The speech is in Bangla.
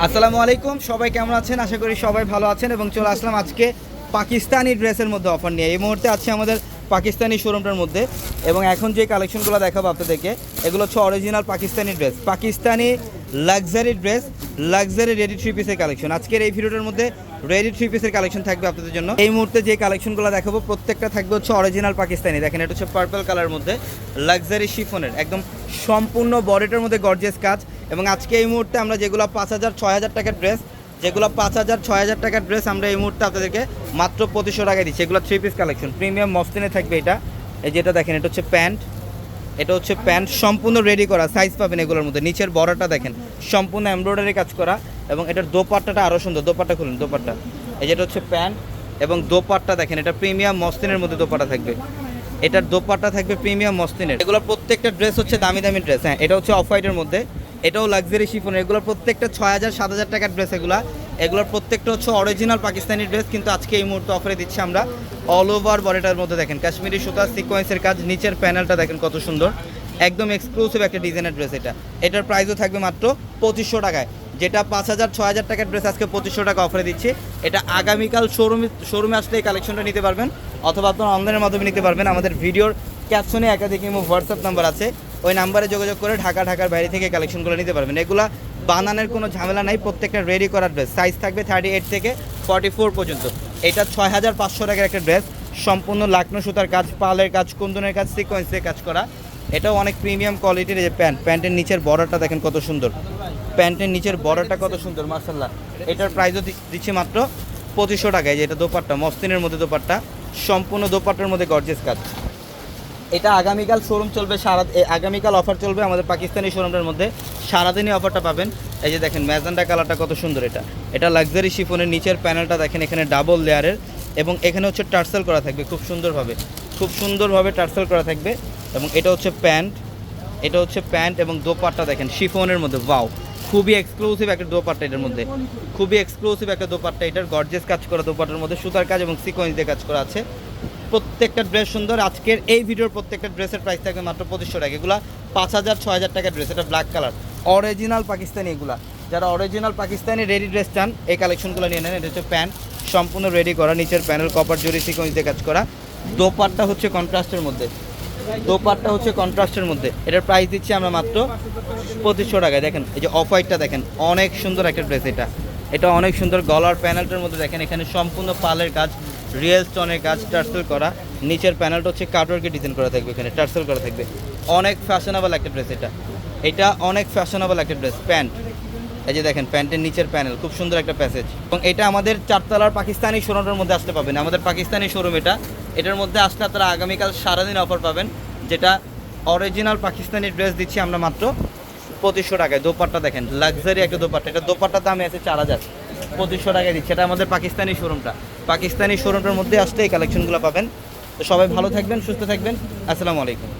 আসসালামু আলাইকুম, সবাই কেমন আছেন? আশা করি সবাই ভালো আছেন এবং চলে আসলাম আজকে পাকিস্তানি ড্রেসের মধ্যে অফার নিয়ে। এই মুহূর্তে আছে আমাদের পাকিস্তানি শোরুমটার মধ্যে এবং এখন যে কালেকশনগুলো দেখাবো আপনাদেরকে, এগুলো হচ্ছে original Pakistani dress Pakistani luxury dress luxury ready three পিসের কালেকশন আজকের এই ভিডিওটার মধ্যে রেডি থ্রি পিসের কালেকশন থাকবে আপনাদের জন্য। এই মুহূর্তে যে কালেকশনগুলো দেখাবো, প্রত্যেকটা থাকবে হচ্ছে অরিজিনাল পাকিস্তানি। দেখেন, এটা হচ্ছে পার্পল কালার মধ্যে লাক্সারি শিফনের একদম সম্পূর্ণ বডিটার মধ্যে গর্জেস কাজ। এবং আজকে এই মুহূর্তে আমরা যেগুলো পাঁচ হাজার, ছয় হাজার টাকার ড্রেস যেগুলো পাঁচ হাজার, ছয় হাজার টাকার ড্রেস আমরা এই মুহূর্তে আপনাদেরকে মাত্র পঁচিশশো টাকায় দিচ্ছি। এগুলো থ্রি পিস কালেকশন প্রিমিয়াম মস্তিনে থাকবে এটা। এই যেটা দেখেন, এটা হচ্ছে প্যান্ট এটা হচ্ছে প্যান্ট সম্পূর্ণ রেডি করা সাইজ পাবেন এগুলোর মধ্যে। নিচের বড়টা দেখেন, সম্পূর্ণ এমব্রয়ডারি কাজ করা এবং এটার দোপাট্টাটা আরও সুন্দর, দোপাট্টা খুলুন, দোপাট্টা। এই যেটা হচ্ছে প্যান্ট এবং দোপাট্টা দেখেন, এটা প্রিমিয়াম মস্তিনের মধ্যে দোপাট্টা থাকবে। এটার দোপাট্টা থাকবে প্রিমিয়াম মস্তিনের এগুলো প্রত্যেকটা ড্রেস হচ্ছে দামি দামি ড্রেস হ্যাঁ এটা হচ্ছে অফ হোয়াইটের মধ্যে। এটাও লাক্সারি শিফন এগুলো প্রত্যেকটা ছয় হাজার, সাত হাজার টাকার ড্রেস এগুলো। এগুলোর প্রত্যেকটা হচ্ছে অরিজিনাল পাকিস্তানি ড্রেস কিন্তু আজকে এই মুহূর্তে অফারে দিচ্ছি আমরা। অল ওভার বডিটার মধ্যে দেখেন, কাশ্মীরি সুতা সিকোয়েন্সের কাজ, নিচের প্যানেলটা দেখেন কত সুন্দর। একদম এক্সক্লুসিভ একটা ডিজাইনের ড্রেস এটা। এটার প্রাইসও থাকবে মাত্র পঁচিশশো টাকায়। যেটা পাঁচ হাজার, ছয় হাজার টাকার ড্রেস আজকে পঁচিশশো টাকা অফারে দিচ্ছি। এটা আগামীকাল শোরুমে শোরুমে আসলে এই কালেকশনটা নিতে পারবেন, অথবা আপনারা অনলাইনের মাধ্যমে নিতে পারবেন। আমাদের ভিডিওর ক্যাপশনে একাধিক হোয়াটসঅ্যাপ নাম্বার আছে। ওই নাম্বারে যোগাযোগ করে ঢাকা, ঢাকার বাইরে থেকে কালেকশনগুলো নিতে পারবেন। এগুলা বানানোর কোনো ঝামেলা নাই, প্রত্যেকটা রেডি করার ড্রেস সাইজ থাকবে থার্টি এইট থেকে ফর্টি ফোর পর্যন্ত। এটা ছয় হাজার পাঁচশো টাকার একটা ড্রেস সম্পূর্ণ লাকনো সুতার কাজ, পালের কাজ, কুন্দনের কাজ সিকোয়েন্সের কাজ করা। এটাও অনেক প্রিমিয়াম কোয়ালিটির যে প্যান্ট প্যান্টের নিচের বর্ডারটা দেখেন কত সুন্দর। প্যান্টের নিচের বর্ডারটা কত সুন্দর মার্শাল্লাহ এটার প্রাইসও দিচ্ছি মাত্র পঁচিশশো টাকায়। যে এটা দোপাট্টা মস্তিনের মধ্যে দোপাট্টা। সম্পূর্ণ দোপাট্টার মধ্যে গর্জেস কাজ। এটা আগামীকাল শোরুম চলবে, সারা আগামীকাল অফার চলবে আমাদের পাকিস্তানি শোরুমটার মধ্যে। সারাদিনই অফারটা পাবেন। এই যে দেখেন ম্যাজেন্ডা কালারটা কত সুন্দর এটা। এটা লাক্সারি শিফনের নিচের প্যানেলটা দেখেন, এখানে ডাবল লেয়ারের এবং এখানে হচ্ছে টার্সেল করা থাকবে, খুব সুন্দরভাবে। খুব সুন্দরভাবে টার্সেল করা থাকবে। এবং এটা হচ্ছে প্যান্ট। এটা হচ্ছে প্যান্ট এবং দোপাট্টা দেখেন শিফনের মধ্যে। ওয়াও খুবই এক্সক্লুসিভ একটা দোপাট্টা এটার মধ্যে। খুবই এক্সক্লুসিভ একটা দোপাট্টা এটার। গর্জেস কাজ করা দোপাট্টার মধ্যে। সুতার কাজ এবং সিকোয়েন্স দিয়ে কাজ করা আছে। প্রত্যেকটা ড্রেস সুন্দর। আজকের এই ভিডিওর প্রত্যেকটা ড্রেসের প্রাইস থাকবে মাত্র পঁচিশশো টাকা। এগুলো পাঁচ হাজার, ছয় হাজার টাকার ড্রেস এটা ব্ল্যাক কালার অরিজিনাল পাকিস্তানি এগুলা। যারা অরিজিনাল পাকিস্তানি রেডি ড্রেস চান, এই কালেকশনগুলো নিয়ে নেন। এটা হচ্ছে প্যান্ট সম্পূর্ণ রেডি করা। নিচের প্যানেল কপার জরি সিকোয়েন্স দিয়ে কাজ করা। দোপাট্টা হচ্ছে কন্ট্রাস্টের মধ্যে। দোপাট্টা হচ্ছে কন্ট্রাস্টের মধ্যে। এটার প্রাইস দিচ্ছি আমরা মাত্র পঁচিশশো টাকায়। দেখেন, এই যে অফ হোয়াইটটা দেখেন, অনেক সুন্দর একটা ড্রেস এটা। এটা অনেক সুন্দর গলার প্যানেলটার মধ্যে দেখেন, এখানে সম্পূর্ণ পালের কাজ। রিয়েল স্টোনের কাজ টার্সেল করা। নিচের প্যানেলটা হচ্ছে কাটওয়ার্কে ডিজাইন করা থাকবে এখানে, টার্সেল করা থাকবে। অনেক ফ্যাশনেবল একটা ড্রেস এটা। এটা অনেক ফ্যাশনেবল একটা ড্রেস প্যান্ট। এই যে দেখেন, প্যান্টের নিচের প্যানেল খুব সুন্দর একটা প্যাসেজ এবং এটা আমাদের চারতলার পাকিস্তানি শোরুমের মধ্যে আসতে পাবেন। আমাদের পাকিস্তানি শোরুম এটা। এটার মধ্যে আসলে আপনারা আগামীকাল সারাদিন অফার পাবেন, যেটা অরিজিনাল পাকিস্তানি ড্রেস দিচ্ছি আমরা মাত্র পঁচিশশো টাকায়। দোপাট্টা দেখেন লাক্সারি একটা দোপাট্টা। এটা দোপাট্টার দামে আছে চার হাজার। পঁচিশশো টাকায় দিচ্ছে। এটা আমাদের পাকিস্তানি শোরুমটা পাকিস্তানি শোরুমটার মধ্যে আসতে এই কালেকশনগুলো পাবেন। তো সবাই ভালো থাকবেন, সুস্থ থাকবেন। আসসালামু আলাইকুম।